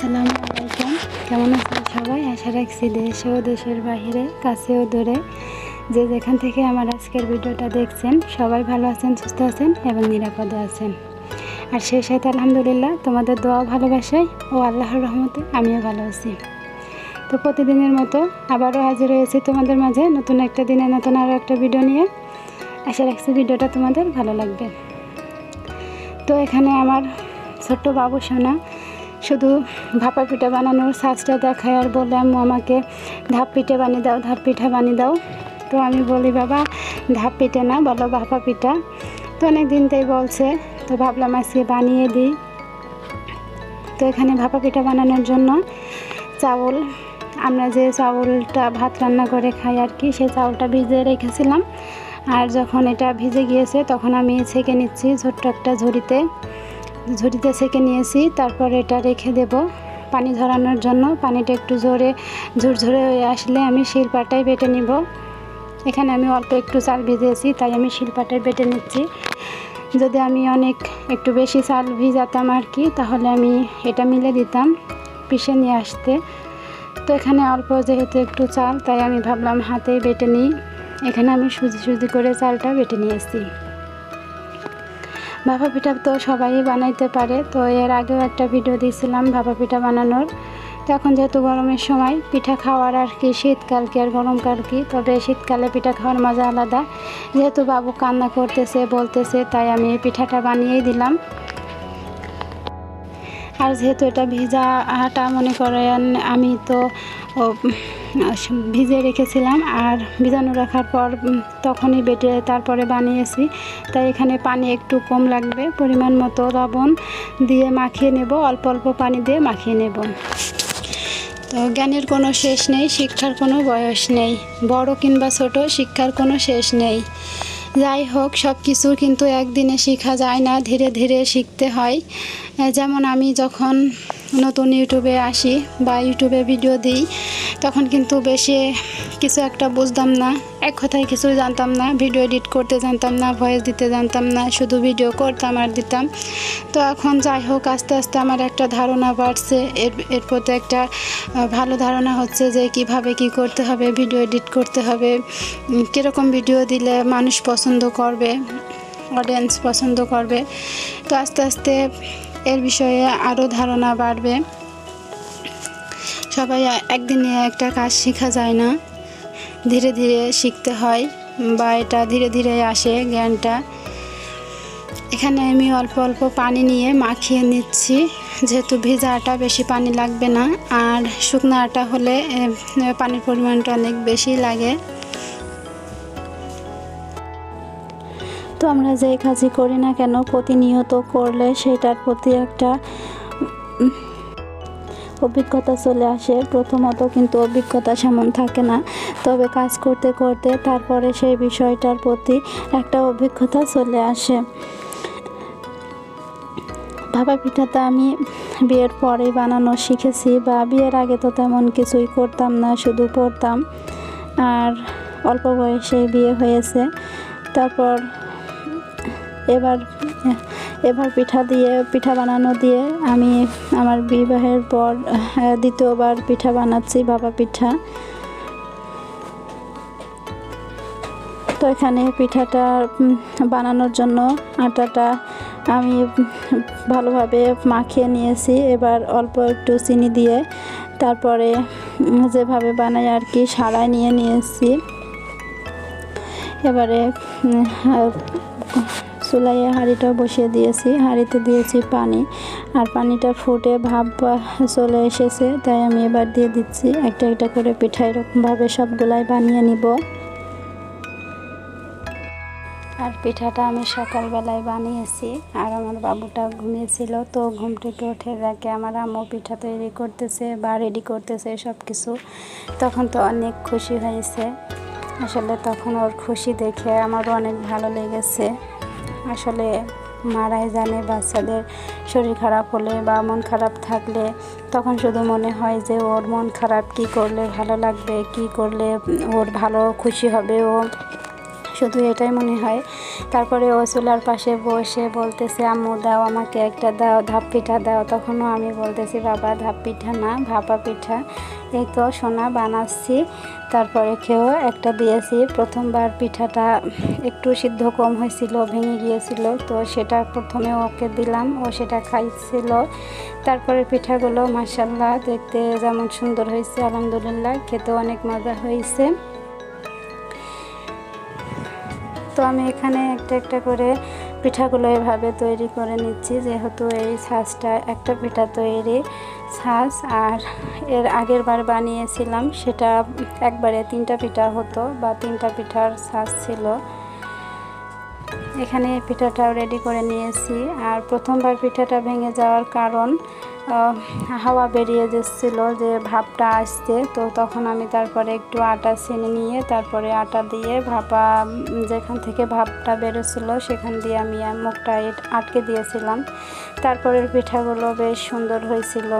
আসসালামু আলাইকুম। কেমন আছেন সবাই? আশা রাখছি দেশ ও দেশের বাহিরে কাছে ও দূরে। যে যেখান থেকে আমার আজকের ভিডিওটা দেখছেন, সবাই ভালো আছেন, সুস্থ আছেন এবং নিরাপদে আছেন। আর সেই সাথে আলহামদুলিল্লাহ তোমাদের দোয়া ভালোবাসায় ও আল্লাহর রহমতে আমিও ভালো আছি। তো প্রতিদিনের মতো আবারও হাজির হয়েছি তোমাদের মাঝে নতুন একটা দিনে, নতুন আরও একটা ভিডিও নিয়ে। আশা রাখছি ভিডিওটা তোমাদের ভালো লাগবে। তো এখানে আমার ছোট্ট বাবু সোনা শুধু ভাপা পিঠা বানানোর সাজটা দেখায় আর বলে, আম্মু, আমাকে ধাপ পিঠে বানিয়ে দাও, ধাপ পিঠা বানিয়ে দাও। তো আমি বলি, বাবা, ধাপ পিঠে না, বলো ভাপা পিঠা। তো অনেক দিন তাই বলছে, তো ভাবলাম আজকে বানিয়ে দিই। তো এখানে ভাপা পিঠা বানানোর জন্য চাউল, আমরা যে চাউলটা ভাত রান্না করে খাই আর কি, সেই চাউলটা ভিজে রেখেছিলাম। আর যখন এটা ভিজে গিয়েছে, তখন আমি ছেঁকে নিচ্ছি ছোট্ট একটা ঝুড়িতে। ঝুড়িতে ছেঁকে নিয়েছি, তারপর এটা রেখে দেব পানি ঝরানোর জন্য। পানিটা একটু জোরে ঝুরঝুরে হয়ে আসলে আমি শিলপাটায় বেটে নিব। এখানে আমি অল্প একটু চাল ভিজিয়েছি, তাই আমি শিলপাটায় বেটে নিচ্ছি। যদি আমি অনেক একটু বেশি চাল ভিজাতাম আর কি, তাহলে আমি এটা মিলে দিতাম পিষে নিয়ে আসতে। তো এখানে অল্প যেহেতু একটু চাল, তাই আমি ভাবলাম হাতেই বেটে নিই। এখানে আমি সুজি সুজি করে চালটা বেটে নিয়েছি ভাপা পিঠা তো সবাই বানাইতে পারে। তো এর আগেও একটা ভিডিও দিয়েছিলাম ভাপা পিঠা বানানোর। তো এখন যেহেতু গরমের সময়, পিঠা খাওয়ার আর কি শীতকাল কি আর গরমকাল কি? তবে শীতকালে পিঠা খাওয়ার মজা আলাদা। যেহেতু বাবু কান্না করতেছে, বলতেছে, তাই আমি এই পিঠাটা বানিয়েই দিলাম। আর যেহেতু এটা ভিজা আটা, মনে করেন আমি তো ভিজে রেখেছিলাম আর ভিজানো রাখার পর তখনই বেটে তারপরে বানিয়েছি। তাই এখানে পানি একটু কম লাগবে, পরিমাণ মতো লবণ দিয়ে মাখিয়ে নেব, অল্প অল্প পানি দিয়ে মাখিয়ে নেব। তো জ্ঞানের কোনো শেষ নেই, শিক্ষার কোনো বয়স নেই, বড় কিংবা ছোট, শিক্ষার কোনো শেষ নেই। যাই হোক সব কিছু কিন্তু একদিনে শেখা যায় না, ধীরে ধীরে শিখতে হয়। যেমন আমি যখন নতুন ইউটিউবে আসি বা ইউটিউবে ভিডিও দিই, তখন কিন্তু বেশি কিছু একটা বুঝতাম না। এক কথায় কিছু জানতাম না, ভিডিও এডিট করতে জানতাম না ভয়েস দিতে জানতাম না, শুধু ভিডিও করতাম আর দিতাম। তো এখন যাই হোক, আস্তে আস্তে আমার একটা ধারণা বাড়ছে। এর এর প্রতি একটা ভালো ধারণা হচ্ছে যে কীভাবে কি করতে হবে, ভিডিও এডিট করতে হবে কীরকম ভিডিও দিলে মানুষ পছন্দ করবে অডিয়েন্স পছন্দ করবে। তো আস্তে আস্তে এর বিষয়ে আরও ধারণা বাড়বে। সবাই একদিনে একটা কাজ শেখা যায় না। ধীরে ধীরে শিখতে হয় বা এটা ধীরে ধীরে আসে জ্ঞানটা। এখানে আমি অল্প অল্প পানি নিয়ে মাখিয়ে নিচ্ছি। যেহেতু ভেজা আটা বেশি পানি লাগবে না, আর শুকনো আটা হলে পানির পরিমাণটা অনেক বেশি লাগে। তো আমরা যেই কাজই করি না কেন, প্রতিনিয়ত করলে সেটার প্রতি একটা অভিজ্ঞতা চলে আসে। প্রথমত কিন্তু অভিজ্ঞতা সেমন থাকে না। তবে কাজ করতে করতে তারপরে সেই বিষয়টার প্রতি একটা অভিজ্ঞতা চলে আসে। ভাপা পিঠাটা আমি বিয়ের পরেই বানানো শিখেছি বা বিয়ের আগে তো তেমন কিছুই করতাম না, শুধু পড়তাম। আর অল্প বয়সে বিয়ে হয়েছে। তারপর এবার এবার পিঠা দিয়ে, পিঠা বানানো দিয়ে আমি আমার বিবাহের পর দ্বিতীয়বার পিঠা বানাচ্ছি, বাবা পিঠা। তো এখানে পিঠাটা বানানোর জন্য আটাটা আমি ভালোভাবে মাখিয়ে নিয়েছি। এবার অল্প একটু চিনি দিয়ে তারপরে যেভাবে বানাই আর কি সারায় নিয়ে নিয়েছি। এবারে চুলাইয়ে হাঁড়িটা বসিয়ে দিয়েছি। হাঁড়িতে দিয়েছি পানি। আর পানিটা ফুটে ভাব চলে এসেছে, তাই আমি এবার দিয়ে দিচ্ছি একটা একটা করে পিঠা। এরকমভাবে সবগুলাই বানিয়ে নিব। আর পিঠাটা আমি সকালবেলায় বানিয়েছি। আর আমার বাবুটা ঘুমিয়েছিল, তো ঘুম থেকে উঠে দেখে আমার আম্মু পিঠা তৈরি করতেছে বা রেডি করতেছে সব কিছু তখন তো অনেক খুশি হয়েছে। আসলে তখন ওর খুশি দেখে আমারও অনেক ভালো লেগেছে। আসলে মারাই জানে বাচ্চাদের শরীর খারাপ হলে বা মন খারাপ থাকলে, তখন শুধু মনে হয় যে ওর মন খারাপ কি করলে ভালো লাগবে, কি করলে ওর ভালো খুশি হবে ও। শুধু এটাই মনে হয়। তারপরে ও চুলার পাশে বসে বলতেছে, আম্মু, দাও আমাকে একটা দাও, ধাপ পিঠা দাও। তখনও আমি বলতেছি, বাবা, ধাপ পিঠা না, ভাপা পিঠা। এই তো সোনা বানাচ্ছি। তারপরে খেয়েও একটা দিয়েছি। প্রথমবার পিঠাটা একটু সিদ্ধ কম হয়েছিল, ভেঙে গিয়েছিল। তো সেটা প্রথমে ওকে দিলাম, ও সেটা খাইছিল। তারপরে পিঠাগুলো মাসাল্লাহ দেখতে যেমন সুন্দর হয়েছে, আলহামদুলিল্লাহ। খেতে অনেক মজা হয়েছে। তো আমি এখানে একটা একটা করে পিঠাগুলো এভাবে তৈরি করে নিচ্ছি। যেহেতু এই ছাঁচটা একটা পিঠা তৈরি ছাঁচ, আর এর আগের বার বানিয়েছিলাম, সেটা একবারে তিনটা পিঠা হতো বা তিনটা পিঠার ছাঁচ ছিল। এখানে পিঠাটাও রেডি করে নিয়েছি। আর প্রথমবার পিঠাটা ভেঙে যাওয়ার কারণ হাওয়া বেরিয়ে যাচ্ছিল যে ভাপটা আসছে। তো তখন আমি তারপরে একটু আটা ছেনে নিয়ে তারপরে আটা দিয়ে ভাপা, যেখান থেকে ভাপটা বেরোছিল সেখান দিয়ে আমি মুখটা আটকে দিয়েছিলাম। তারপরের পিঠাগুলো বেশ সুন্দর হয়েছিল।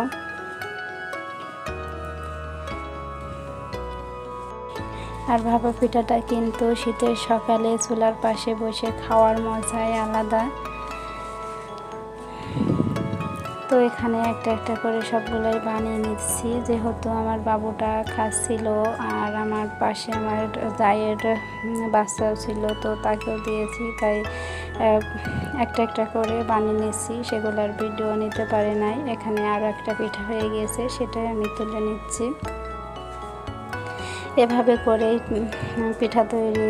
আর ভাপা পিঠাটা কিন্তু শীতের সকালে চুলার পাশে বসে খাওয়ার মজাই আলাদা। তো এখানে একটা একটা করে সবগুলোই বানিয়ে নিচ্ছি। যেহেতু আমার বাবুটা খাচ্ছিল আর আমার পাশে আমার দায়ের বাচ্চাও ছিল, তো তাকেও দিয়েছি। তাই একটা একটা করে বানিয়ে নিচ্ছি। সেগুলোর ভিডিও নিতে পারে নাই। এখানে আরও একটা পিঠা হয়ে গিয়েছে সেটাই আমি তুলে নিচ্ছি। এভাবে করেই পিঠা তৈরি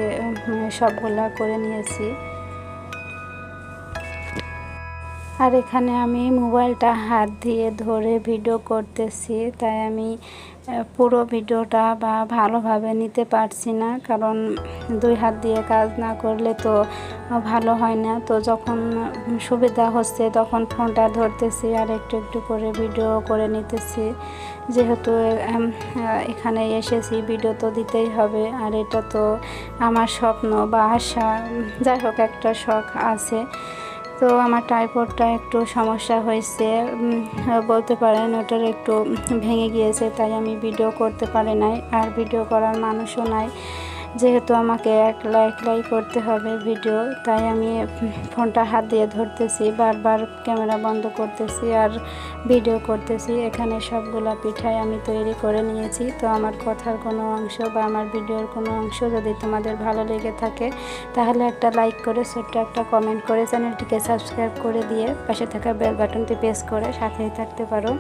সবগুলা করে নিয়েছি। আর এখানে আমি মোবাইলটা হাত দিয়ে ধরে ভিডিও করতেছি, তাই আমি পুরো ভিডিওটা বা ভালোভাবে নিতে পারছি না, কারণ দুই হাত দিয়ে কাজ না করলে তো ভালো হয় না। তো যখন সুবিধা হচ্ছে তখন ফোনটা ধরতেছি, আর একটু একটু করে ভিডিও করে নিতেছি। যেহেতু এখানে এসেছি, ভিডিও তো দিতেই হবে, আর এটা তো আমার স্বপ্ন বা আশা। যাই হোক, একটা শখ আছে। তো আমার টাইপডটা একটু সমস্যা হয়েছে। বলতে পারেন ওটার একটু ভেঙে গিয়েছে, তাই আমি ভিডিও করতে পারি নাই। আর ভিডিও করার মানুষও নাই। যেহেতু আমাকে একলা একলাই করতে হবে ভিডিও তাই আমি ফোনটা হাত দিয়ে ধরতেছি, বারবার ক্যামেরা বন্ধ করতেছি আর ভিডিও করতেছি। এখানে সবগুলা পিঠাই আমি তৈরি করে নিয়েছি। তো আমার কথার কোনো অংশ বা আমার ভিডিওর কোনো অংশ যদি তোমাদের ভালো লেগে থাকে, তাহলে একটা লাইক করে, ছোট্ট একটা কমেন্ট করে, চ্যানেলটিকে সাবস্ক্রাইব করে দিয়ে পাশে থাকা বেল বাটনটি প্রেস করে সাথেই থাকতে পারো।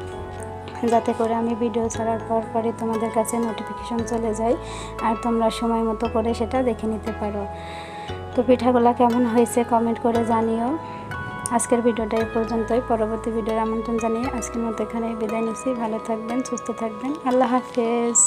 যাতে করে আমি ভিডিও ছাড়ার পর পরে তোমাদের কাছে নোটিফিকেশন চলে যায় আর তোমরা সময় মতো করে সেটা দেখে নিতে পারো। তো পিঠাগুলা কেমন হয়েছে কমেন্ট করে জানিও। আজকের ভিডিওটা এই পর্যন্তই। পরবর্তী ভিডিওর আমন্ত্রণ জানিয়ে আজকের মতো এখানে বিদায় নিচ্ছি। ভালো থাকবেন, সুস্থ থাকবেন। আল্লাহ হাফেজ।